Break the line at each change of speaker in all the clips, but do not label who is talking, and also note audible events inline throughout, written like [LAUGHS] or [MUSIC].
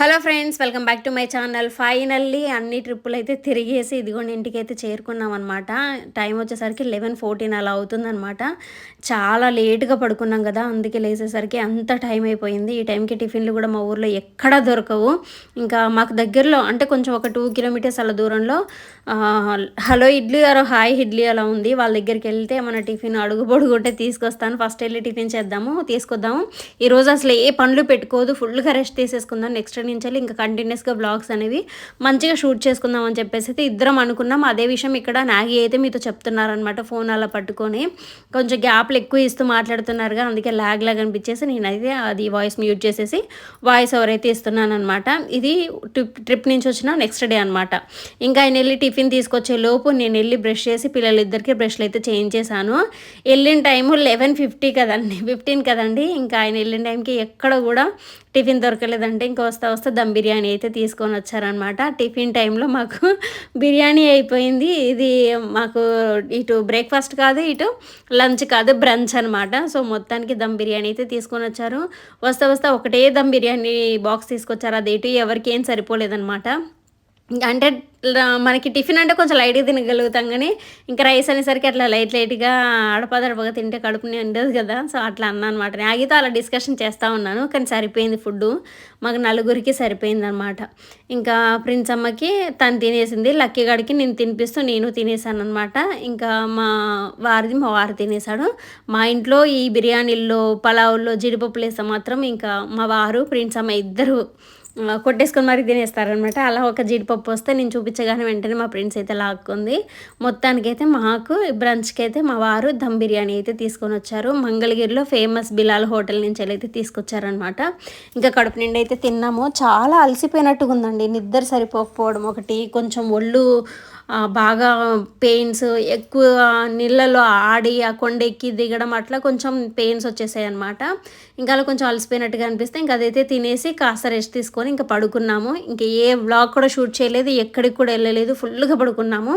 Hello friends welcome back to my channel. Finally అన్ని ట్రిప్పులు అయితే తిరిగేసి ఇదిగోండి ఇంటికి అయితే చేరుకున్నాం అనమాట టైం వచ్చేసరికి లెవెన్ ఫోర్టీన్ అలా అవుతుందనమాట చాలా లేట్గా పడుకున్నాం కదా అందుకే లేచేసరికి అంత టైం అయిపోయింది. ఈ టైంకి టిఫిన్లు కూడా మా ఊర్లో ఎక్కడా దొరకవు. ఇంకా మాకు దగ్గరలో అంటే కొంచెం ఒక టూ కిలోమీటర్స్ అలా దూరంలో హలో ఇడ్లీ ఆరో హాయ్ ఇడ్లీ అలా ఉంది. వాళ్ళ దగ్గరికి వెళ్తే మన టిఫిన్ అడుగు పొడుగుంటే తీసుకొస్తాను. ఫస్ట్ వెళ్ళి టిఫిన్ చేద్దాము తీసుకొద్దాము. ఈరోజు అసలు ఏ పనులు పెట్టుకోదు ఫుల్గా రెస్ట్ తీసేసుకుందాం. నెక్స్ట్ నుంచి ఇంకా కంటిన్యూస్గా బ్లాగ్స్ అనేవి మంచిగా షూట్ చేసుకుందాం అని చెప్పేసి అయితే ఇద్దరం అనుకున్నాం. అదే విషయం ఇక్కడ నాగి అయితే మీతో చెప్తున్నారనమాట ఫోన్ అలా పట్టుకొని. కొంచెం గ్యాప్లు ఎక్కువ ఇస్తూ మాట్లాడుతున్నారుగా అందుకే లాగ్ లాగ్ అనిపించేసి నేనైతే అది వాయిస్ మ్యూట్ చేసేసి వాయిస్ ఎవరైతే ఇస్తున్నాను అనమాట ఇది ట్రిప్ ట్రిప్ నుంచి వచ్చిన నెక్స్ట్ డే అనమాట ఇంకా ఆయన వెళ్ళి టిఫిన్ తీసుకొచ్చే లోపు నేను వెళ్ళి బ్రష్ చేసి పిల్లలిద్దరికి బ్రష్లు అయితే చేంజ్ చేశాను. వెళ్ళిన టైము లెవెన్ ఫిఫ్టీ కదండి ఫిఫ్టీన్ కదండి. ఇంకా ఆయన వెళ్ళిన టైంకి ఎక్కడ కూడా టిఫిన్ దొరకలేదంటే ఇంకా వస్తా వస్తే దమ్ బిర్యానీ అయితే తీసుకొని వచ్చారనమాట టిఫిన్ టైంలో మాకు [LAUGHS] బిర్యానీ అయిపోయింది. ఇది మాకు ఇటు బ్రేక్ఫాస్ట్ కాదు ఇటు లంచ్ కాదు బ్రంచ్ అనమాట సో మొత్తానికి దమ్ బిర్యానీ అయితే తీసుకొని వచ్చారు. వస్తా వస్తా ఒకటే దమ్ బిర్యానీ బాక్స్ తీసుకొచ్చారు. అది ఇటు ఎవరికి ఏం సరిపోలేదన్నమాట. అంటే మనకి టిఫిన్ అంటే కొంచెం లైట్గా తినగలుగుతాం కానీ ఇంకా రైస్ అనేసరికి అట్లా లైట్ లైట్గా అడపదడపగా తింటే కడుపుని ఉండదు కదా. సో అట్లా అన్నా అనమాట. ఆగితో అలా డిస్కషన్ చేస్తూ ఉన్నాను కానీ సరిపోయింది ఫుడ్ మాకు నలుగురికి సరిపోయింది అనమాట ఇంకా ప్రిన్స్ అమ్మకి తను తినేసింది లక్కీ గడికి నేను తినిపిస్తూ నేను తినేసాను అనమాట ఇంకా మా వారిది మా వారు తినేసాడు మా ఇంట్లో ఈ బిర్యానీల్లో పలావుల్లో జీడిపప్పు వేస్తే మాత్రం ఇంకా మా వారు ప్రిన్స్ అమ్మ ఇద్దరు కొట్టేసుకొని మరి తినేస్తారనమాట. అలా ఒక జీడిపప్పు వస్తే నేను చూపించగానే వెంటనే మా ఫ్రెండ్స్ అయితే లాక్కుంది. మొత్తానికైతే మాకు బ్రంచ్కి అయితే మా వారు దమ్ బిర్యానీ అయితే తీసుకొని వచ్చారు. మంగళగిరిలో ఫేమస్ బిలాల్ హోటల్ నుంచి అయితే తీసుకొచ్చారనమాట. ఇంకా కడుపు నిండి అయితే తిన్నాము. చాలా అలసిపోయినట్టుగా ఉందండి నిద్ర సరిపోకపోవడం ఒకటి కొంచెం ఒళ్ళు బాగా పెయిన్స్ ఎక్కువ నీళ్ళలో ఆడి ఆ కొండ ఎక్కి దిగడం అట్లా కొంచెం పెయిన్స్ వచ్చేసాయి అనమాట ఇంకా అలా కొంచెం అలసిపోయినట్టుగా అనిపిస్తే ఇంకా అదైతే తినేసి కాస్త రెస్ట్ తీసుకొని ఇంకా పడుకున్నాము. ఇంకా ఏ వ్లాగ్ కూడా షూట్ చేయలేదు ఎక్కడికి కూడా వెళ్ళలేదు ఫుల్గా పడుకున్నాము.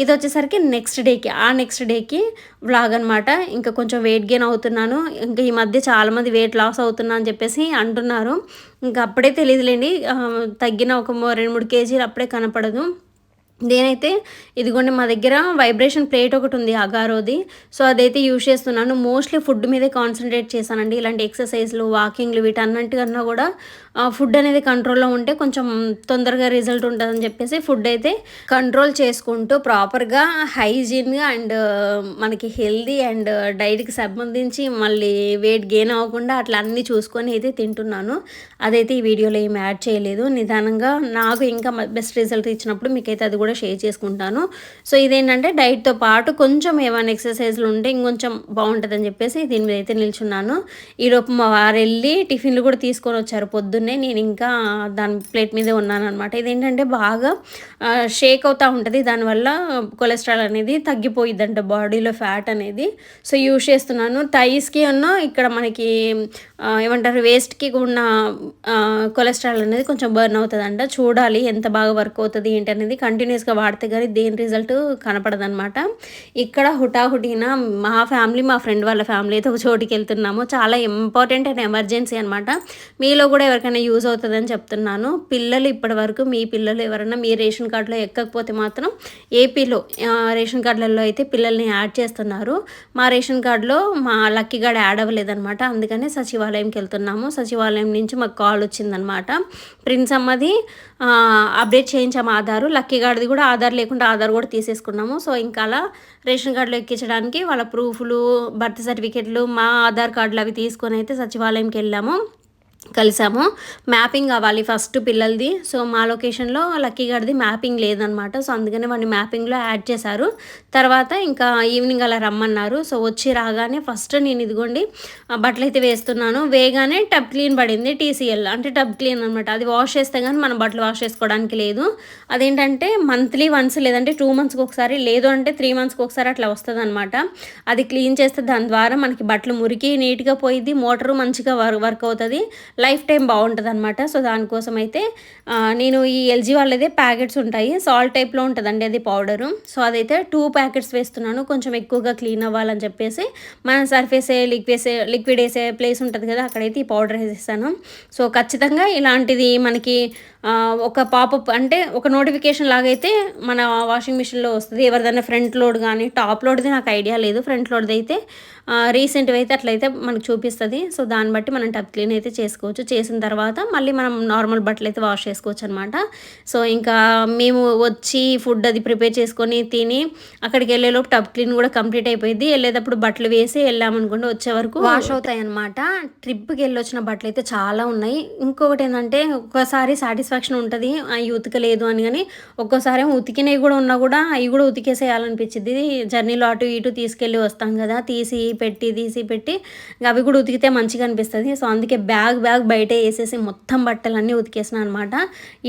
ఇది వచ్చేసరికి నెక్స్ట్ డేకి ఆ నెక్స్ట్ డేకి వ్లాగ్ అనమాట ఇంకా కొంచెం వెయిట్ గెయిన్ అవుతున్నాను. ఇంకా ఈ మధ్య చాలామంది వెయిట్ లాస్ అవుతున్నా అని చెప్పేసి అంటున్నారు. ఇంకా అప్పుడే తెలియదులేండి తగ్గిన ఒక రెండు మూడు కేజీలు అప్పుడే కనపడదు. నేనైతే ఇదిగోండి మా దగ్గర వైబ్రేషన్ ప్లేట్ ఒకటి ఉంది అగారోది. సో అదైతే యూజ్ చేస్తున్నాను. మోస్ట్లీ ఫుడ్ మీదే కాన్సన్ట్రేట్ చేశానండి. ఇలాంటి ఎక్సర్సైజ్లు వాకింగ్లు వీటన్నిటికన్నా కూడా ఫుడ్ అనేది కంట్రోల్లో ఉంటే కొంచెం తొందరగా రిజల్ట్ ఉంటుందని చెప్పేసి ఫుడ్ అయితే కంట్రోల్ చేసుకుంటూ ప్రాపర్గా హైజీన్గా అండ్ మనకి హెల్దీ అండ్ డైట్కి సంబంధించి మళ్ళీ వెయిట్ గెయిన్ అవ్వకుండా అట్లా అన్నీ చూసుకొని అయితే తింటున్నాను. అదైతే ఈ వీడియోలో ఏమి యాడ్ చేయలేదు. నిదానంగా నాకు ఇంకా బెస్ట్ రిజల్ట్ ఇచ్చినప్పుడు మీకైతే అది కూడా షేర్ చేసుకుంటాను. సో ఇదేంటంటే డైట్తో పాటు కొంచెం ఏమైనా ఎక్సర్సైజ్లు ఉంటే ఇంకొంచెం బాగుంటుందని చెప్పేసి దీని మీద అయితే నిల్చున్నాను. ఈలోపు మా వారు వెళ్ళి టిఫిన్లు కూడా తీసుకొని వచ్చారు పొద్దున్న. నేను ఇంకా దాని ప్లేట్ మీదే ఉన్నాను అనమాట ఇదేంటంటే బాగా షేక్ అవుతూ ఉంటుంది. దానివల్ల కొలెస్ట్రాల్ అనేది తగ్గిపోయిద్దంట బాడీలో ఫ్యాట్ అనేది. సో యూజ్ చేస్తున్నాను. థైస్కి ఉన్న ఇక్కడ మనకి ఏమంటారు వేస్ట్కి ఉన్న ఆ, కొలెస్ట్రాల్ అనేది కొంచెం బర్న్ అవుతుందంట. చూడాలి ఎంత బాగా వర్క్ అవుతుంది ఏంటి అనేది కంటిన్యూస్గా వాడితే కానీ దేని రిజల్ట్ కనపడదనమాట ఇక్కడ హుటాహుటిన మా ఫ్యామిలీ మా ఫ్రెండ్ వాళ్ళ ఫ్యామిలీ అయితే ఒక చోటుకి వెళ్తున్నాము. చాలా ఇంపార్టెంట్ అండ్ ఎమర్జెన్సీ అనమాట మీలో కూడా ఎవరికైనా యూజ్ అవుతుందని చెప్తున్నాను. పిల్లలు ఇప్పటి వరకు మీ పిల్లలు ఎవరైనా మీ రేషన్ కార్డులో ఎక్కకపోతే మాత్రం ఏపీలో రేషన్ కార్డులలో అయితే పిల్లల్ని యాడ్ చేస్తున్నారు. మా రేషన్ కార్డులో మా లక్కీ కార్డ్ యాడ్ అవ్వలేదనమాట అందుకనే సచివాలయంకి వెళ్తున్నాము. సచివాలయం నుంచి మాకు కాల్ వచ్చిందనమాట ప్రిన్స్ అమ్మది అప్డేట్ చేయించాము ఆధారు. లక్కీ కార్డుది కూడా ఆధార్ లేకుండా ఆధార్ కూడా తీసేసుకున్నాము. సో ఇంకా అలా రేషన్ కార్డులో ఎక్కించడానికి వాళ్ళ ప్రూఫ్లు బర్త్ సర్టిఫికెట్లు మా ఆధార్ కార్డులు అవి తీసుకొని అయితే సచివాలయంకి వెళ్ళాము. కలిసాము. మ్యాపింగ్ కావాలి ఫస్ట్ పిల్లలది. సో మా లొకేషన్లో లక్కీ గారిది మ్యాపింగ్ లేదనమాట సో అందుకనే వాడిని మ్యాపింగ్లో యాడ్ చేశారు. తర్వాత ఇంకా ఈవినింగ్ అలా రమ్మన్నారు. సో వచ్చి రాగానే ఫస్ట్ నేను ఇదిగోండి బట్టలు అయితే వేస్తున్నాను. వేగానే టబ్ క్లీన్ పడింది టీసీఎల్ అంటే టబ్ క్లీన్ అనమాట అది వాష్ చేస్తే కానీ మనం బట్టలు వాష్ చేసుకోవడానికి లేదు. అదేంటంటే మంత్లీ వన్స్ లేదంటే టూ మంత్స్కి ఒకసారి లేదు అంటే త్రీ మంత్స్కి ఒకసారి అట్లా వస్తుంది అనమాట అది క్లీన్ చేస్తే దాని ద్వారా మనకి బట్టలు మురికి నీట్గా పోయిద్ది మోటారు మంచిగా వర్క్ అవుతుంది. లైఫ్ టైం బాగుంటుంది అనమాట సో దానికోసం అయితే నేను ఈ ఎల్జీ వాళ్ళదే ప్యాకెట్స్ ఉంటాయి. సాల్ట్ టైప్లో ఉంటుందండి అది పౌడరు. సో అదైతే టూ ప్యాకెట్స్ వేస్తున్నాను. కొంచెం ఎక్కువగా క్లీన్ అవ్వాలని చెప్పేసి మనం సర్ఫ్ వేసే లిక్విడ్ వేసే లిక్విడ్ వేసే ప్లేస్ ఉంటుంది కదా అక్కడైతే ఈ పౌడర్ వేసేస్తాను. సో ఖచ్చితంగా ఇలాంటిది మనకి ఒక పాపప్ అంటే ఒక నోటిఫికేషన్ లాగైతే మన వాషింగ్ మిషన్లో వస్తుంది. ఎవరిదైనా ఫ్రంట్ లోడ్ కానీ టాప్ లోడ్ది నాకు ఐడియా లేదు. ఫ్రంట్ లోడ్ది అయితే రీసెంట్వి అయితే అట్లయితే మనకు చూపిస్తుంది. సో దాన్ని బట్టి మనం టబ్ క్లీన్ అయితే చేసుకోవచ్చు. చేసిన తర్వాత మళ్ళీ మనం నార్మల్ బట్టలు అయితే వాష్ చేసుకోవచ్చు అనమాట సో ఇంకా మేము వచ్చి ఫుడ్ అది ప్రిపేర్ చేసుకొని తిని అక్కడికి వెళ్ళేలోపు టబ్ క్లీన్ కూడా కంప్లీట్ అయిపోయింది. వెళ్ళేటప్పుడు బట్టలు వేసి వెళ్ళామనుకోండి వచ్చే వరకు వాష్ అవుతాయి అనమాట ట్రిప్కి వెళ్ళి వచ్చిన బట్టలు అయితే చాలా ఉన్నాయి. ఇంకొకటి ఏంటంటే ఒక్కోసారి సాటిస్ఫాక్షన్ ఉంటుంది. అవి ఉతకలేదు అని కానీ ఒక్కోసారి ఏమో ఉతికినవి కూడా ఉన్నా కూడా అవి కూడా ఉతికేసేయాలనిపించింది జర్నీలో అటు ఇటు తీసుకెళ్ళి వస్తాం కదా తీసి పెట్టి తీసి పెట్టి అవి కూడా ఉతికితే మంచిగా అనిపిస్తుంది. సో అందుకే బ్యాగ్ బ్యాగ్ బయటే వేసేసి మొత్తం బట్టలన్నీ ఉతికేసిన అనమాట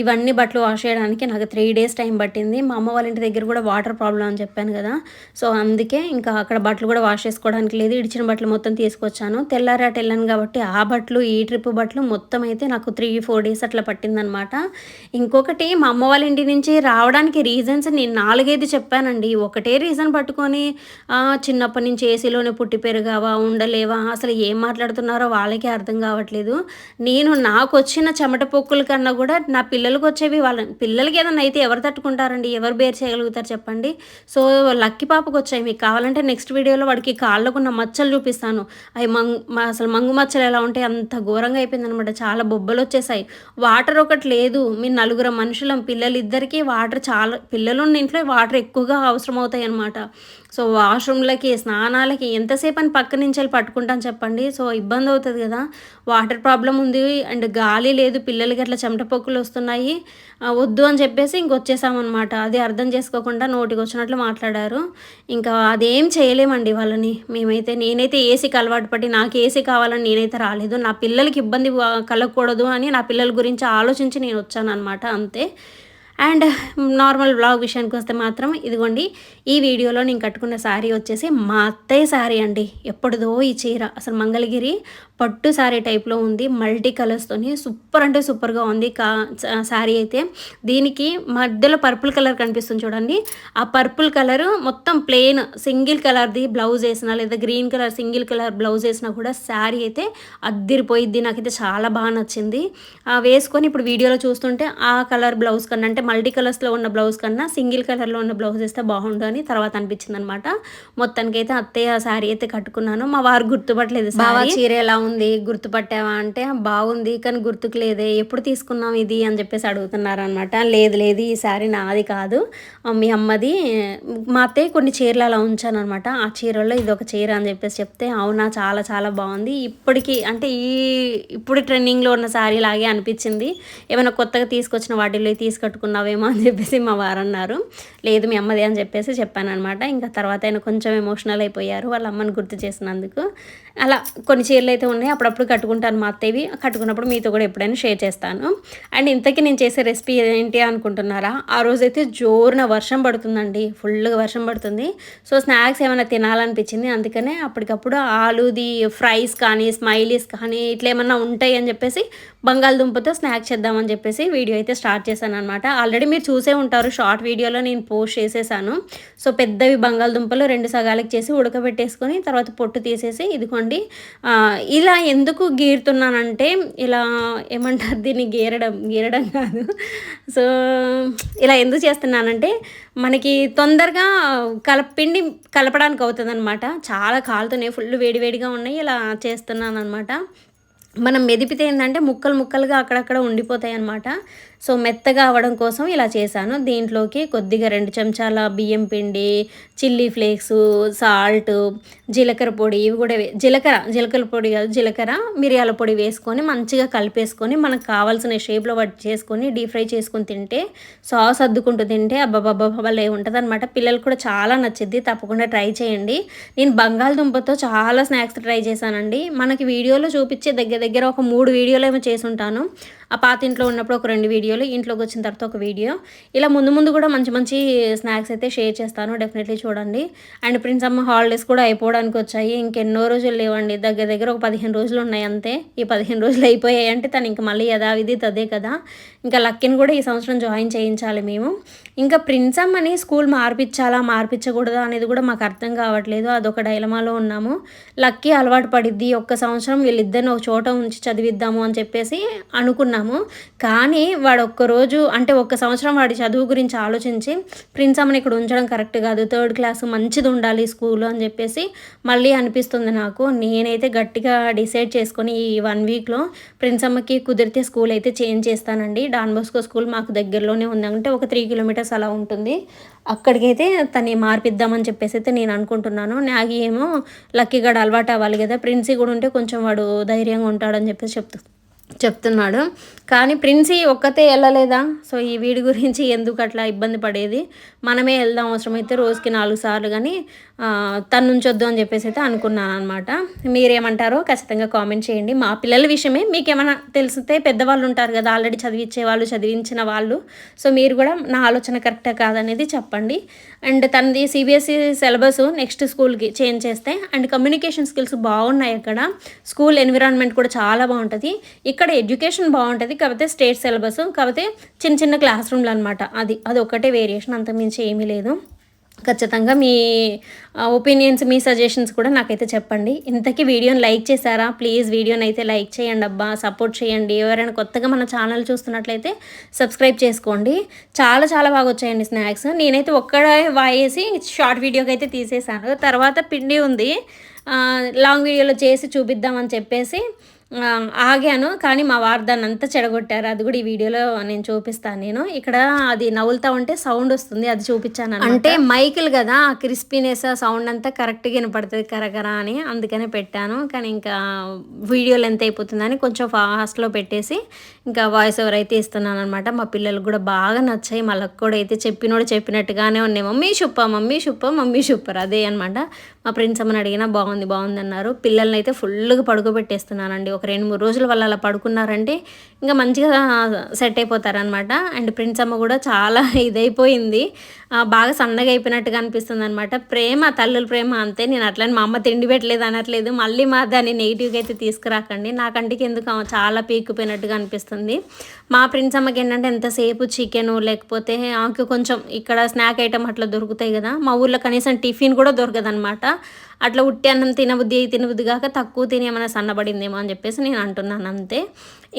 ఇవన్నీ బట్టలు వాష్ చేయడానికి నాకు త్రీ డేస్ టైం పట్టింది. మా అమ్మ వాళ్ళ ఇంటి దగ్గర కూడా వాటర్ ప్రాబ్లం అని చెప్పాను కదా. సో అందుకే ఇంకా అక్కడ బట్టలు కూడా వాష్ చేసుకోవడానికి లేదు. ఇడిచిన బట్టలు మొత్తం తీసుకొచ్చాను. తెల్లారి అటు వెళ్ళాను కాబట్టి ఆ బట్టలు ఈ ట్రిప్ బట్టలు మొత్తం అయితే నాకు త్రీ ఫోర్ డేస్ అట్లా పట్టిందనమాట ఇంకొకటి మా అమ్మ వాళ్ళ ఇంటి నుంచి రావడానికి రీజన్స్ నేను నాలుగైదు చెప్పానండి. ఒకటే రీజన్ పట్టుకొని చిన్నప్పటి నుంచి ఏసీలోనే పుట్టి పెరిగావా ఉండలేవా అసలు ఏం మాట్లాడుతున్నారో వాళ్ళకే అర్థం కావట్లేదు. నేను నాకు వచ్చిన చెమట పొక్కుల కన్నా కూడా నా పిల్లలకు వచ్చేవి వాళ్ళ పిల్లలకి ఏదైనా అయితే ఎవరు తట్టుకుంటారండి? ఎవరు బేర్ చేయగలుగుతారు చెప్పండి? సో లక్కీ పాపకు వచ్చాయి. మీకు కావాలంటే నెక్స్ట్ వీడియోలో వాడికి కాళ్ళకున్న మచ్చలు చూపిస్తాను. అవి మంగు అసలు మంగు మచ్చలు ఎలా ఉంటాయి అంత ఘోరంగా అయిపోయింది అనమాట చాలా బొబ్బలు వచ్చేసాయి. వాటర్ ఒకటి లేదు మీ నలుగురు మనుషులం పిల్లలిద్దరికీ వాటర్ చాలా పిల్లలు ఉన్న ఇంట్లో వాటర్ ఎక్కువగా అవసరం అవుతాయి సో వాష్రూమ్లకి స్నానాలకి ఎంతసేపు అని పక్క నుంచి వెళ్ళి పట్టుకుంటాను చెప్పండి. సో ఇబ్బంది అవుతుంది కదా. వాటర్ ప్రాబ్లం ఉంది అండ్ గాలి లేదు పిల్లలకి అట్లా చెమటపొక్కులు వస్తున్నాయి. వద్దు అని చెప్పేసి ఇంకొచ్చేసామన్నమాట. అది అర్థం చేసుకోకుండా నోటికి వచ్చినట్లు మాట్లాడారు. ఇంకా అదేం చేయలేమండి వాళ్ళని. మేమైతే నేనైతే ఏసీకి అలవాటు పడి నాకు ఏసీ కావాలని నేనైతే రాలేదు. నా పిల్లలకి ఇబ్బంది కలగకూడదు అని నా పిల్లల గురించి ఆలోచించి నేను వచ్చాను అనమాట అంతే. అండ్ నార్మల్ బ్లాగ్ విషయానికి వస్తే మాత్రం ఇదిగోండి ఈ వీడియోలో నేను కట్టుకున్న శారీ వచ్చేసి మా అత్తయ్య శారీ అండి. ఎప్పటిదో ఈ చీర. అసలు మంగళగిరి పట్టు శారీ టైప్లో ఉంది. మల్టీ కలర్స్తోని సూపర్ అంటే సూపర్గా ఉంది. కా శారీ అయితే. దీనికి మధ్యలో పర్పుల్ కలర్ కనిపిస్తుంది చూడండి. ఆ పర్పుల్ కలర్ మొత్తం ప్లెయిన్ సింగిల్ కలర్ది బ్లౌజ్ వేసినా లేదా green colour single colour blouse వేసినా కూడా శారీ అయితే అద్దిరిపోయిద్ది. నాకైతే చాలా బాగా నచ్చింది. ఆ వేసుకొని ఇప్పుడు వీడియోలో చూస్తుంటే ఆ కలర్ బ్లౌజ్ కన్నా అంటే మల్టీ కలర్స్లో ఉన్న బ్లౌజ్ కన్నా సింగిల్ కలర్లో ఉన్న బ్లౌజ్ వేస్తే బాగుండు అని తర్వాత అనిపించింది అనమాట మొత్తానికి అయితే అత్తయ్య శారీ అయితే కట్టుకున్నాను. మా వారు గుర్తుపట్టలేదు బాగా చీర ఎలా ఉంది గుర్తుపట్టావా అంటే బాగుంది కానీ గుర్తుకు లేదే ఎప్పుడు తీసుకున్నాం ఇది? అని చెప్పేసి అడుగుతున్నారు అనమాట లేదు లేదు ఈ శారీ నాది కాదు మీ అమ్మది మా అత్తయ్య కొన్ని చీరలు అలా ఉంచాను అనమాట ఆ చీరల్లో ఇది ఒక చీర అని చెప్పేసి చెప్తే అవునా చాలా చాలా బాగుంది. ఇప్పటికీ అంటే ఈ ఇప్పుడు ట్రెండింగ్లో ఉన్న శారీ లాగే అనిపించింది. ఏమైనా కొత్తగా తీసుకొచ్చిన వాటిల్లో తీసుకట్టుకున్నావేమో అని చెప్పేసి మా వారు అన్నారు. లేదు మీ అమ్మది అని చెప్పేసి చెప్పాను అనమాట ఇంకా తర్వాత ఆయన కొంచెం ఎమోషనల్ అయిపోయారు వాళ్ళ అమ్మని గుర్తు చేసినందుకు. అలా కొన్ని చీరలు అయితే ఉన్నాయి. అప్పుడప్పుడు కట్టుకుంటాను మా అత్తవి కట్టుకున్నప్పుడు మీతో కూడా ఎప్పుడైనా షేర్ చేస్తాను. అండ్ ఇంతకీ నేను చేసే రెసిపీ ఏంటి అనుకుంటున్నారా? ఆ రోజైతే జోరున వర్షం పడుతుందండి. ఫుల్గా వర్షం పడుతుంది. సో స్నాక్స్ ఏమైనా తినాలనిపించింది. అందుకనే అప్పటికప్పుడు ఆలుది ఫ్రైస్ కానీ స్మైలీస్ కానీ ఇట్లా ఏమన్నా ఉంటాయి అని చెప్పేసి బంగాళదుంపతో స్నాక్ చేద్దామని చెప్పేసి వీడియో అయితే స్టార్ట్ చేశాను అనమాట ఆల్రెడీ మీరు చూసే ఉంటారు. షార్ట్ వీడియోలో నేను పోస్ట్ చేసేసాను. సో పెద్దవి బంగాళదుంపలు రెండు సగాలకు చేసి ఉడకబెట్టేసుకొని తర్వాత పొట్టు తీసేసి ఇదిగోండి ఆ, ఇలా ఎందుకు గీరుతున్నానంటే ఇలా ఏమంటారు దీన్ని గీరడం గీరడం కాదు. సో ఇలా ఎందుకు చేస్తున్నానంటే మనకి తొందరగా కలపిండి కలపడానికి అవుతుంది అనమాట చాలా కాలుతున్నాయి ఫుల్ వేడివేడిగా ఉన్నాయి ఇలా చేస్తున్నాను అనమాట మనం మెదిపితే ఏంటంటే ముక్కలు ముక్కలుగా అక్కడక్కడ ఉండిపోతాయి అన్నమాట సో మెత్తగా అవ్వడం కోసం ఇలా చేశాను. దీంట్లోకి కొద్దిగా రెండు చెంచాల బియ్యం పిండి చిల్లీ ఫ్లేక్స్ సాల్ట్ జీలకర్ర పొడి ఇవి కూడా జీలకర్ర జీలకర్ర పొడి కాదు జీలకర్ర మిరియాల పొడి వేసుకొని మంచిగా కలిపేసుకొని మనకు కావాల్సిన షేప్లో వాటి చేసుకొని డీప్ ఫ్రై చేసుకొని తింటే సాస్ అద్దుకుంటూ తింటే అబ్బాబ్బాబ్బలే ఉంటుంది అనమాట పిల్లలు కూడా చాలా నచ్చిద్ది. తప్పకుండా ట్రై చేయండి. నేను బంగాళదుంపతో చాలా స్నాక్స్ ట్రై చేశానండి. మనకి వీడియోలో చూపించే దగ్గర దగ్గర ఒక మూడు వీడియోలు ఏమో చేసి ఉంటాను. ఆ పాత ఇంట్లో ఉన్నప్పుడు ఒక రెండు వీడియోలు ఇంట్లోకి వచ్చిన తర్వాత ఒక వీడియో. ఇలా ముందు ముందు కూడా మంచి మంచి స్నాక్స్ అయితే షేర్ చేస్తాను డెఫినెట్లీ చూడండి. అండ్ ప్రిన్స్ అమ్మ హాలిడేస్ కూడా అయిపోవడానికి వచ్చాయి. ఇంకెన్నో రోజులు లేవండి. దగ్గర దగ్గర ఒక పదిహేను రోజులు ఉన్నాయి అంతే. ఈ పదిహేను రోజులు అయిపోయాయి అంటే తను ఇంకా మళ్ళీ యథావిధి తదే కదా. ఇంకా లక్కీని కూడా ఈ సంవత్సరం జాయిన్ చేయించాలి మేము. ఇంకా ప్రిన్స్ అమ్మని స్కూల్ మార్పించాలా మార్పించకూడదా అనేది కూడా మాకు అర్థం కావట్లేదు. అదొక డైలమాలో ఉన్నాము. లక్కీ అలవాటు పడిద్ది. ఒక్క సంవత్సరం వీళ్ళిద్దరిని ఒక చోట ఉంచి చదివిద్దాము అని చెప్పేసి అనుకున్నాము కానీ వాడు ఒక్కరోజు అంటే ఒక్క సంవత్సరం వాడి చదువు గురించి ఆలోచించి ప్రిన్స్ అమ్మని ఇక్కడ ఉంచడం కరెక్ట్ కాదు. థర్డ్ క్లాస్ మంచిది ఉండాలి స్కూల్ అని చెప్పేసి మళ్ళీ అనిపిస్తుంది నాకు. నేనైతే గట్టిగా డిసైడ్ చేసుకొని ఈ వన్ వీక్లో ప్రిన్స్ అమ్మకి కుదిరితే స్కూల్ అయితే చేంజ్ చేస్తానండి. డాన్ బోస్కో స్కూల్ మాకు దగ్గరలోనే ఉందంటే ఒక త్రీ కిలోమీటర్స్ అలా ఉంటుంది. అక్కడికైతే తన్ని మార్పిద్దామని చెప్పేసి అయితే నేను అనుకుంటున్నాను. నాగి ఏమో లక్కీగాడు అలవాటు అవ్వాలి కదా. ప్రిన్సీ కూడా ఉంటే కొంచెం వాడు ధైర్యంగా ఉంటాడని చెప్పేసి చెప్తాను చెప్తున్నాడు. కానీ ప్రిన్సీ ఒక్కతే వెళ్ళలేదా సో ఈ వీడి గురించి ఎందుకు అట్లా ఇబ్బంది పడేది? మనమే వెళ్దాం అవసరమైతే రోజుకి నాలుగు సార్లు కానీ తను ఉంచొద్దు అని చెప్పేసి అయితే అనుకున్నాను అనమాట మీరేమంటారో ఖచ్చితంగా కామెంట్ చేయండి. మా పిల్లల విషయమే మీకు ఏమైనా తెలిసితే పెద్దవాళ్ళు ఉంటారు కదా ఆల్రెడీ చదివించే వాళ్ళు చదివించిన వాళ్ళు. సో మీరు కూడా నా ఆలోచన కరెక్టా కాదనేది చెప్పండి. అండ్ తనది సిబిఎస్ఈ సిలబస్ నెక్స్ట్ స్కూల్కి చేంజ్ చేస్తే అండ్ కమ్యూనికేషన్ స్కిల్స్ బాగున్నాయి అక్కడ. స్కూల్ ఎన్విరాన్మెంట్ కూడా చాలా బాగుంటుంది. ఇక్కడ ఇక్కడ ఎడ్యుకేషన్ బాగుంటుంది కాకపోతే స్టేట్ సిలబస్ కాకపోతే చిన్న చిన్న క్లాస్ రూమ్లు అనమాట అది అది ఒకటే వేరియేషన్ అంతకుమించి ఏమీ లేదు. ఖచ్చితంగా మీ ఒపీనియన్స్ మీ సజెషన్స్ కూడా నాకైతే చెప్పండి. ఇంతకీ వీడియోని లైక్ చేశారా? ప్లీజ్ వీడియోని అయితే లైక్ చేయండి అబ్బా సపోర్ట్ చేయండి. ఎవరైనా కొత్తగా మన ఛానల్ చూస్తున్నట్లయితే సబ్స్క్రైబ్ చేసుకోండి. చాలా చాలా బాగా వచ్చాయండి స్నాక్స్. నేనైతే ఒక్కడే వాయేసి షార్ట్ వీడియోకి అయితే తీసేసాను తర్వాత పిండి ఉంది. లాంగ్ వీడియోలో చేసి చూపిద్దామని చెప్పేసి ఆగాను. కానీ మా వారు దాన్ని అంతా చెడగొట్టారు. అది కూడా ఈ వీడియోలో నేను చూపిస్తాను నేను. ఇక్కడ అది నవ్వులుతా ఉంటే సౌండ్ వస్తుంది. అది చూపించాను అంటే మైకిల్ కదా క్రిస్పీనెస్ సౌండ్ అంతా కరెక్ట్గా వినపడుతుంది కరకరా అని. అందుకనే పెట్టాను. కానీ ఇంకా వీడియో లెంత్ అయిపోతుందని కొంచెం ఫాస్ట్లో పెట్టేసి ఇంకా వాయిస్ ఓవర్ అయితే ఇస్తున్నాను అనమాట మా పిల్లలకు కూడా బాగా నచ్చాయి. మళ్ళీ కూడా అయితే చెప్పినోడు చెప్పినట్టుగానే ఉన్నాయి mummy super mummy super mummy super అదే అనమాట మా ఫ్రెండ్స్ అమ్మని అడిగినా బాగుంది బాగుంది అన్నారు. పిల్లల్ని అయితే ఫుల్గా పడుకోబెట్టేస్తున్నానండి. ఒక రెండు మూడు రోజులు వాళ్ళు అలా పడుకున్నారంటే ఇంకా మంచిగా సెట్ అయిపోతారనమాట అండ్ ప్రిన్స్ అమ్మ కూడా చాలా [LAUGHS] ఇదైపోయింది. బాగా సన్నగా అయిపోయినట్టుగా అనిపిస్తుంది అనమాట ప్రేమ తల్లుల ప్రేమ అంతే. నేను అట్లని మా అమ్మ తిండి పెట్టలేదు అనట్లేదు. మళ్ళీ మా దాన్ని నెగిటివ్గా అయితే తీసుకురాకండి. నాకంటికి ఎందుకు చాలా పీక్కుపోయినట్టుగా అనిపిస్తుంది. మా ప్రిన్స్ అమ్మకి ఏంటంటే ఎంతసేపు చికెను లేకపోతే ఆమెకు కొంచెం ఇక్కడ స్నాక్ ఐటమ్ అట్లా దొరుకుతాయి కదా. మా ఊర్లో కనీసం టిఫిన్ కూడా దొరకదనమాట అట్లా ఉట్టి అన్నం తినబుద్ధి తినబుద్ధి కాక తక్కువ తిని ఏమైనా సన్నబడిందేమో అని చెప్పేసి నేను అంటున్నాను అంతే.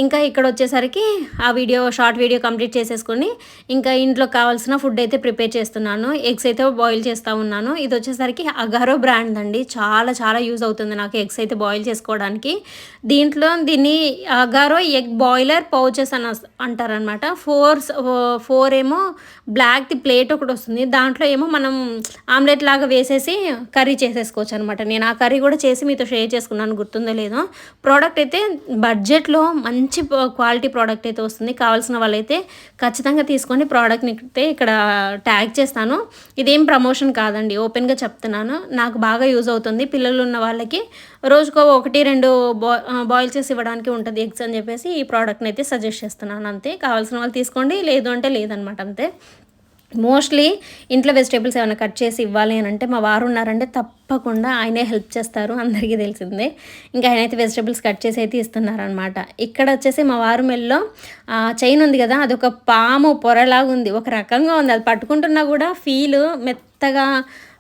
ఇంకా ఇక్కడ వచ్చేసరికి ఆ వీడియో షార్ట్ వీడియో కంప్లీట్ చేసేసుకొని ఇంకా ఇంట్లో కావాల్సిన ఫుడ్ అయితే ప్రిపేర్ చేస్తున్నాను. ఎగ్స్ అయితే బాయిల్ చేస్తూ ఉన్నాను. ఇది వచ్చేసరికి అగారో బ్రాండ్ అండి. చాలా చాలా యూజ్ అవుతుంది నాకు ఎగ్స్ అయితే బాయిల్ చేసుకోవడానికి. దీంట్లో దీన్ని అగారో ఎగ్ బాయిలర్ పౌచెస్ అని అంటారనమాట ఫోర్ ఫోర్ ఏమో బ్లాక్ది ప్లేట్ ఒకటి వస్తుంది. దాంట్లో ఏమో మనం ఆమ్లెట్ లాగా వేసేసి కర్రీ చేసేసుకోవచ్చు. అనమాట. నేను ఆ కర్రీ కూడా చేసి మీతో షేర్ చేసుకున్నాను గుర్తుందో లేదో. ప్రోడక్ట్ అయితే బడ్జెట్లో మంచి క్వాలిటీ ప్రోడక్ట్ అయితే వస్తుంది. కావాల్సిన వాళ్ళైతే ఖచ్చితంగా తీసుకొని ప్రోడక్ట్ని అయితే ఇక్కడ ట్యాగ్ చేస్తాను. ఇదేం ప్రమోషన్ కాదండి ఓపెన్గా చెప్తున్నాను. నాకు బాగా యూజ్ అవుతుంది. పిల్లలు ఉన్న వాళ్ళకి రోజుకో ఒకటి రెండు బాయిల్ చేసి ఇవ్వడానికి ఉంటుంది ఎగ్స్ అని చెప్పేసి ఈ ప్రోడక్ట్ని అయితే సజెస్ట్ చేస్తున్నాను. అంతే. కావాల్సిన వాళ్ళు తీసుకోండి లేదు అంటే లేదనమాట అంతే. మోస్ట్లీ ఇంట్లో వెజిటేబుల్స్ ఏమైనా కట్ చేసి ఇవ్వాలి అని అంటే మా వారు ఉన్నారంటే తప్పకుండా ఆయనే హెల్ప్ చేస్తారు అందరికీ తెలిసిందే. ఇంకా ఆయన అయితే వెజిటేబుల్స్ కట్ చేసి అయితే ఇస్తున్నారనమాట ఇక్కడ వచ్చేసి మా వారు మెల్లో చైన్ ఉంది కదా అది ఒక పాము పొరలాగా ఉంది ఒక రకంగా ఉంది. అది పట్టుకుంటున్నా కూడా ఫీల్ మెత్తగా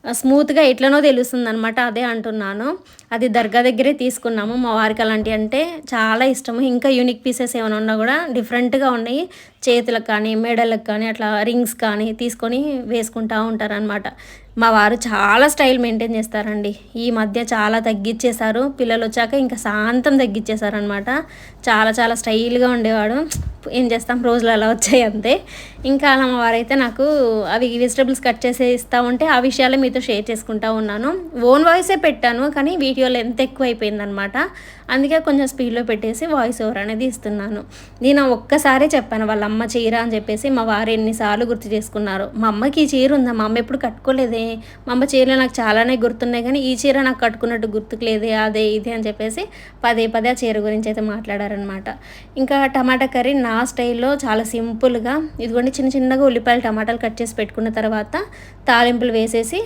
స్మూత్గా ఎట్లనో తెలుస్తుంది అనమాట అదే అంటున్నాను. అది దర్గా దగ్గరే తీసుకున్నాము. మా వారికి అలాంటివి అంటే చాలా ఇష్టము. ఇంకా యూనిక్ పీసెస్ ఏమైనా ఉన్నా కూడా డిఫరెంట్గా ఉన్నాయి. చేతులకు కానీ మెడలకు కానీ అట్లా రింగ్స్ కానీ తీసుకొని వేసుకుంటూ ఉంటారనమాట మా వారు చాలా స్టైల్ మెయింటైన్ చేస్తారండి. ఈ మధ్య చాలా తగ్గించేశారు పిల్లలు వచ్చాక ఇంకా శాంతం తగ్గించేశారనమాట చాలా చాలా స్టైల్గా ఉండేవాడు. ఏం చేస్తాం? రోజులు అలా వచ్చాయి అంతే. ఇంకా అలా మా వారైతే నాకు అవి వెజిటబుల్స్ కట్ చేసి ఇస్తూ ఉంటే ఆ విషయాలే మీతో షేర్ చేసుకుంటా ఉన్నాను. ఓన్ వాయిసే పెట్టాను కానీ వీడియోలో ఎంత ఎక్కువ అయిపోయిందనమాట అందుకే కొంచెం స్పీడ్లో పెట్టేసి వాయిస్ ఓవర్ అనేది ఇస్తున్నాను. నేను ఒక్కసారి చెప్పాను వాళ్ళ అమ్మ చీర అని చెప్పేసి మా వారు ఎన్నిసార్లు గుర్తు చేసుకున్నారు. మా అమ్మకి ఈ చీర ఉందా? మా అమ్మ ఎప్పుడు కట్టుకోలేదే? మా అమ్మ చీరలు నాకు చాలానే గుర్తున్నాయి కానీ ఈ చీర నాకు కట్టుకున్నట్టు గుర్తుకులేదే అదే ఇది అని చెప్పేసి పదే పదే ఆ చీర గురించి అయితే మాట్లాడారనమాట ఇంకా టమాటా కర్రీ నా స్టైల్లో చాలా సింపుల్గా ఇదిగోండి చిన్న చిన్నగా ఉల్లిపాయలు టమాటాలు కట్ చేసి పెట్టుకున్న తర్వాత తాలింపులు వేసేసి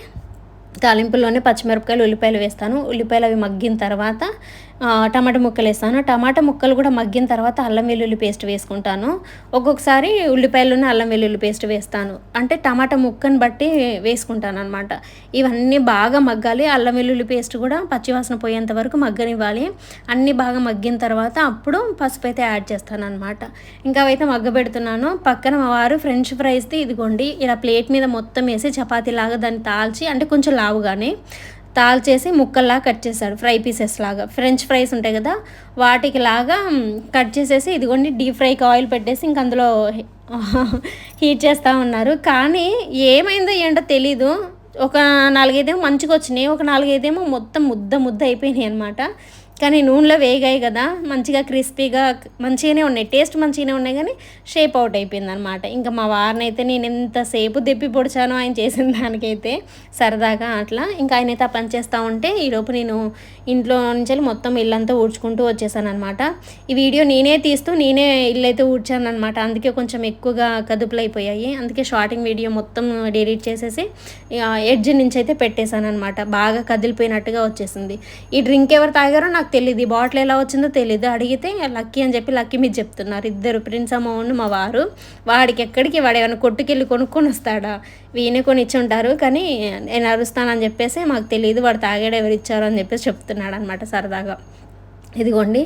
తాలింపుల్లోనే పచ్చిమిరపకాయలు ఉల్లిపాయలు వేస్తాను. ఉల్లిపాయలు అవి మగ్గిన తర్వాత టమాటా ముక్కలు వేస్తాను టమాటా ముక్కలు కూడా మగ్గిన తర్వాత అల్లం వెల్లుల్లి పేస్ట్ వేసుకుంటాను. ఒక్కొక్కసారి ఉల్లిపాయలోనే అల్లం వెల్లుల్లి పేస్ట్ వేస్తాను. అంటే టమాటా ముక్కను బట్టి వేసుకుంటాను అనమాట ఇవన్నీ బాగా మగ్గాలి. అల్లం వెల్లుల్లి పేస్ట్ కూడా పచ్చివాసన పోయేంత వరకు మగ్గనివ్వాలి. అన్నీ బాగా మగ్గిన తర్వాత అప్పుడు పసుపు అయితే యాడ్ చేస్తాను అనమాట ఇంకా అవైతే మగ్గబెడుతున్నాను. పక్కన మా వారు ఫ్రెంచ్ ఫ్రైస్ది ఇదిగోండి. ఇలా ప్లేట్ మీద మొత్తం వేసి చపాతీలాగా దాన్ని తాల్చి అంటే కొంచెం లావుగానే తాల్చేసి ముక్కల్లా కట్ చేశాడు ఫ్రై పీసెస్ లాగా. ఫ్రెంచ్ ఫ్రైస్ ఉంటాయి కదా వాటికి లాగా కట్ చేసేసి ఇదిగోండి డీప్ ఫ్రైకి ఆయిల్ పెట్టేసి ఇంక అందులో [LAUGHS] హీట్ చేస్తూ ఉన్నారు. కానీ ఏమైందో ఏంటో తెలీదు. ఒక నాలుగైదేమో మంచిగా వచ్చినాయి ఒక నాలుగైదేమో మొత్తం ముద్ద ముద్ద అయిపోయినాయి అనమాట కానీ నూనెలో వేగాయి కదా మంచిగా క్రిస్పీగా మంచిగానే ఉన్నాయి టేస్ట్ మంచిగానే ఉన్నాయి కానీ షేప్ అవుట్ అయిపోయింది అనమాట ఇంకా మా వారిని అయితే నేను ఎంతసేపు దెప్పి పొడిచానో ఆయన చేసిన దానికైతే సరదాగా అట్లా. ఇంకా ఆయన అయితే పనిచేస్తూ పని చేస్తూ ఉంటే ఈలోపు నేను ఇంట్లో నుంచి మొత్తం ఇల్లంతా ఊడ్చుకుంటూ వచ్చేసాను అనమాట ఈ వీడియో నేనే తీస్తూ నేనే ఇల్లు అయితే ఊడ్చాను అనమాట అందుకే కొంచెం ఎక్కువగా కదుపులు అయిపోయాయి అందుకే షార్టింగ్ వీడియో మొత్తం డిలీట్ చేసేసి ఎడ్జ్ నుంచి అయితే పెట్టేశాను అనమాట బాగా కదిలిపోయినట్టుగా వచ్చేసింది. ఈ డ్రింక్ ఎవరు తాగారో నాకు నాకు తెలియదు ఈ బాటిల్ ఎలా వచ్చిందో తెలియదు అడిగితే లక్కీ అని చెప్పి లక్కీ మీద చెప్తున్నారు. ఇద్దరు ప్రిన్స్ అమ్మౌండ్ మా వారు. వాడికి ఎక్కడికి వాడు ఏమైనా కొట్టుకెళ్ళి కొనుక్కొని వస్తాడా? వీనే కొని ఇచ్చి ఉంటారు కానీ నేను అరుస్తానని చెప్పేసి మాకు తెలియదు వాడు తాగాడు ఎవరు ఇచ్చారు అని చెప్పేసి చెప్తున్నాడు అనమాట సరదాగా. ఇదిగోండి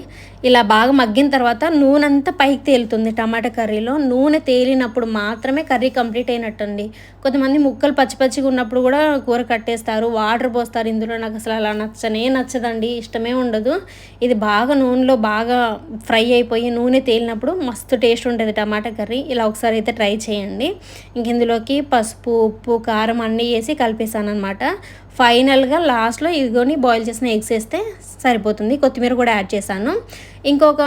ఇలా బాగా మగ్గిన తర్వాత నూనె అంతా పైకి తేలుతుంది టమాటా కర్రీలో. నూనె తేలినప్పుడు మాత్రమే కర్రీ కంప్లీట్ అయినట్టుంది కొంతమంది ముక్కలు పచ్చి పచ్చిగా ఉన్నప్పుడు కూడా కూర కట్టేస్తారు వాటర్ పోస్తారు. ఇందులో నాకు అసలు అలా నచ్చనే నచ్చదండి ఇష్టమే ఉండదు. ఇది బాగా నూనెలో బాగా ఫ్రై అయిపోయి నూనె తేలినప్పుడు మస్తు టేస్ట్ ఉంటుంది టమాటా కర్రీ. ఇలా ఒకసారి అయితే ట్రై చేయండి. ఇంక ఇందులోకి పసుపు ఉప్పు కారం అన్నీ వేసి కలిపేసాను అనమాట ఫైనల్గా లాస్ట్లో ఇదిగోని బాయిల్ చేసిన ఎగ్స్ వేస్తే సరిపోతుంది. కొత్తిమీర కూడా యాడ్ చేశాను. ఇంకొక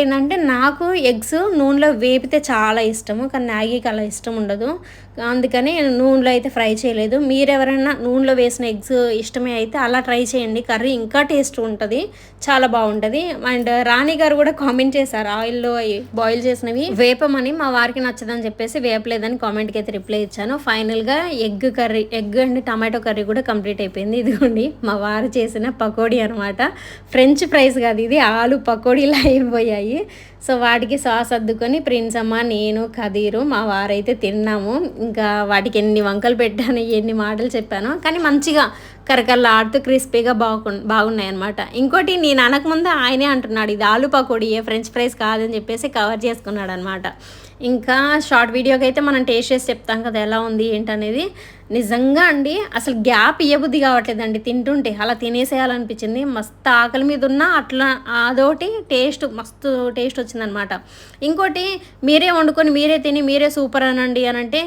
ఏంటంటే నాకు ఎగ్స్ నూనెలో వేపితే చాలా ఇష్టము కానీ మ్యాగీకి అలా ఇష్టం ఉండదు. అందుకని నూనెలో అయితే ఫ్రై చేయలేదు. మీరు ఎవరైనా నూనెలో వేసిన ఎగ్స్ ఇష్టమే అయితే అలా ట్రై చేయండి. కర్రీ ఇంకా టేస్ట్ ఉంటుంది చాలా బాగుంటుంది. అండ్ రాణి గారు కూడా కామెంట్ చేశారు ఆయిల్లో బాయిల్ చేసినవి వేపమని మా వారికి నచ్చదని చెప్పేసి వేపలేదని కామెంట్కి అయితే రిప్లై ఇచ్చాను. ఫైనల్గా egg curry egg and tomato curry కూడా కంప్లీట్ అయిపోయింది. ఇదిగోండి మా వారు చేసిన పకోడీ అనమాట ఫ్రెంచ్ ఫ్రైస్ కాదు ఇది ఆలు పకోడీలా అయిపోయాయి. సో వాటికి సాస్ అద్దుకొని ప్రిన్స్ అమ్మ నేను ఖదీరు మా వారైతే తిన్నాము. ఇంకా వాటికి ఎన్ని వంకలు పెట్టాను ఎన్ని మాటలు చెప్పాను కానీ మంచిగా కరకల్లా ఆడుతూ క్రిస్పీగా బాగు బాగున్నాయి అనమాట ఇంకోటి నేను అనకముందే ఆయనే అంటున్నాడు ఇది ఆలు ఏ ఫ్రెంచ్ ఫ్రైస్ కాదని చెప్పేసి కవర్ చేసుకున్నాడు అనమాట ఇంకా షార్ట్ వీడియోకి అయితే మనం టేస్ట్ చేసి చెప్తాం కదా ఎలా ఉంది ఏంటనేది. నిజంగా అండి అసలు గ్యాప్ ఇవ్వబుద్ధి కావట్లేదండి తింటుంటే. అలా తినేసేయాలనిపించింది. మస్తు ఆకలి మీద ఉన్న అట్లా అదోటి టేస్ట్ మస్తు టేస్ట్ వచ్చిందనమాట. ఇంకోటి మీరే వండుకొని మీరే తిని మీరే సూపర్ అనండి అని అంటే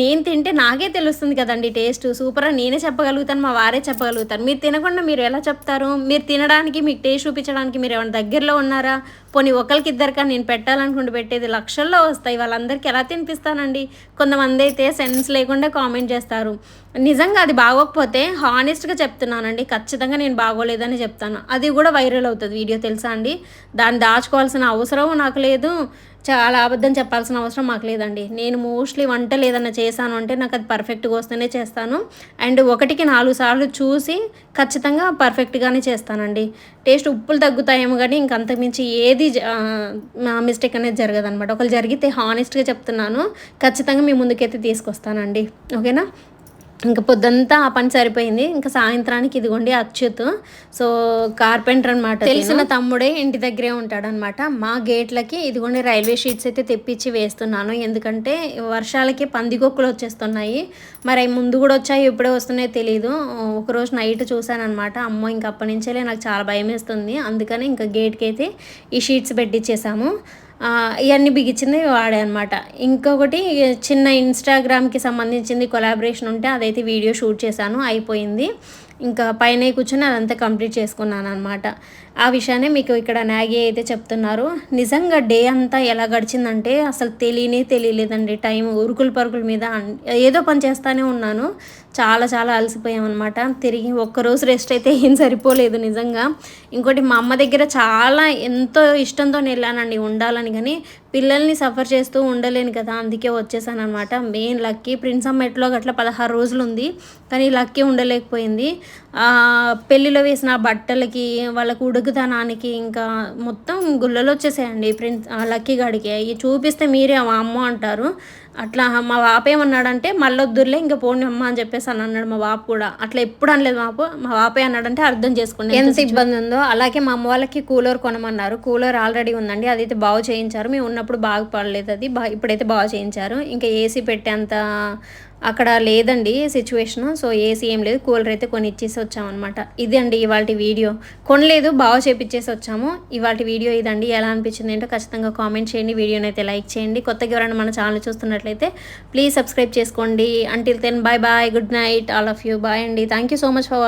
నేను తింటే నాకే తెలుస్తుంది కదండి టేస్ట్. సూపర్ అని నేనే చెప్పగలుగుతాను మా వారే చెప్పగలుగుతాను మీరు తినకుండా మీరు ఎలా చెప్తారు? మీరు తినడానికి మీకు టేస్ట్ చూపించడానికి మీరు ఏమైనా దగ్గరలో ఉన్నారా? పోనీ ఒకరికి ఇద్దరికా నేను పెట్టాలనుకుంటూ పెట్టేది లక్షల్లో వస్తాయి. వాళ్ళందరికీ ఎలా తినిపిస్తానండి? కొంతమంది అయితే సెన్స్ లేకుండా కామెంట్ చేస్తారు. నిజంగా అది బాగోకపోతే హానెస్ట్గా చెప్తున్నానండి. ఖచ్చితంగా నేను బాగోలేదని చెప్తాను. అది కూడా వైరల్ అవుతుంది. వీడియో తెలుసా అండి? దాన్ని దాచుకోవాల్సిన అవసరం నాకు లేదు. చాలా అబద్ధం చెప్పాల్సిన అవసరం మాకు లేదండి. నేను మోస్ట్లీ వంటలు ఏదైనా చేశాను అంటే నాకు అది పర్ఫెక్ట్గా వస్తేనే చేస్తాను. అండ్ ఒకటికి నాలుగు సార్లు చూసి ఖచ్చితంగా పర్ఫెక్ట్గానే చేస్తానండి. టేస్ట్ ఉప్పులు తగ్గుతాయేమో కానీ ఇంకంతకుమించి ఏది మిస్టేక్ అనేది జరగదు అనమాట ఒకళ్ళు జరిగితే హానెస్ట్గా చెప్తున్నాను. ఖచ్చితంగా మీ ముందుకైతే తీసుకొస్తానండి. ఓకేనా? ఇంకా పొద్దంతా ఆ పని సరిపోయింది. ఇంకా సాయంత్రానికి ఇదిగోండి అచ్యుత్. సో కార్పెంటర్ అనమాట తెలిసిన తమ్ముడే ఇంటి దగ్గరే ఉంటాడనమాట మా గేట్లకి ఇదిగోండి రైల్వే షీట్స్ అయితే తెప్పించి వేస్తున్నాను. ఎందుకంటే వర్షాలకి పందిగొక్కులు వచ్చేస్తున్నాయి. మరి ముందు కూడా వచ్చాయి ఇప్పుడే వస్తున్నాయో తెలియదు ఒకరోజు నైట్ చూశాను అనమాట అమ్మో ఇంకా అప్పటి నుంచే నాకు చాలా భయం వేస్తుంది అందుకని ఇంకా గేట్కి అయితే ఈ షీట్స్ పెట్టించేసాము ఇవన్నీ బిగించింది వాడే అనమాట ఇంకొకటి చిన్న ఇన్స్టాగ్రామ్కి సంబంధించింది కొలాబరేషన్ ఉంటే అదైతే వీడియో షూట్ చేశాను అయిపోయింది. ఇంకా పైన కూర్చొని అదంతా కంప్లీట్ చేసుకున్నాను అనమాట ఆ విషయాన్ని మీకు ఇక్కడ నాగి అయితే చెప్తున్నారు. నిజంగా డే అంతా ఎలా గడిచిందంటే అసలు తెలియనే తెలియలేదండి. టైం ఉరుకులు పరుకుల మీద ఏదో పని చేస్తానే ఉన్నాను. చాలా చాలా అలసిపోయామన్నమాట తిరిగి ఒక్కరోజు రెస్ట్ అయితే ఏం సరిపోలేదు నిజంగా. ఇంకోటి మా అమ్మ దగ్గర చాలా ఎంతో ఇష్టంతో వెళ్ళానండి ఉండాలని. కానీ పిల్లల్ని సఫర్ చేస్తూ ఉండలేను కదా అందుకే వచ్చేసాను అనమాట మెయిన్ లక్కీ ప్రిన్స్ అమ్మ ఎట్లో గట్ల పదహారు రోజులు ఉంది కానీ లక్కీ ఉండలేకపోయింది. పెళ్ళిలో వేసిన బట్టలకి వాళ్ళకు ఉడుకుతనానికి ఇంకా మొత్తం గుళ్ళలు వచ్చేసాయండి ప్రిన్స్ ఆ లక్కీ గాడికి. చూపిస్తే మీరే అమ్మ అంటారు. అట్లా మా బాప ఏమన్నాడంటే మళ్ళొద్దురులే ఇంకా పోనీ అమ్మ అని చెప్పేసి అని అన్నాడు మా బాపు కూడా. అట్లా ఎప్పుడు అనలేదు మా బాపు మా బాపే అన్నాడంటే అర్థం చేసుకోండి ఎంత ఇబ్బంది ఉందో. అలాగే మా అమ్మ వాళ్ళకి కూలర్ కొనమన్నారు. కూలర్ ఆల్రెడీ ఉందండి. అదైతే బాగు చేయించారు. మేము ఉన్నప్పుడు బాగా పడలేదు అది. బా ఇప్పుడైతే బాగా చేయించారు. ఇంకా ఏసీ పెట్టేంత అక్కడ లేదండి సిచ్యువేషను సో ఏసీ ఏం లేదు. కూలర్ అయితే కొని ఇచ్చేసి వచ్చామన్నమాట ఇది అండి ఇవాళ వీడియో. కొనలేదు బాగా చేపించేసి వచ్చాము. ఇవాళ వీడియో ఇదండి. ఎలా అనిపించింది ఏంటో ఖచ్చితంగా కామెంట్ చేయండి. వీడియోని అయితే లైక్ చేయండి. కొత్తగా ఎవరైనా మన ఛానల్ చూస్తున్నట్లయితే ప్లీజ్ సబ్స్క్రైబ్ చేసుకోండి. Until then bye bye good night all of you bye అండి. Thank you so much for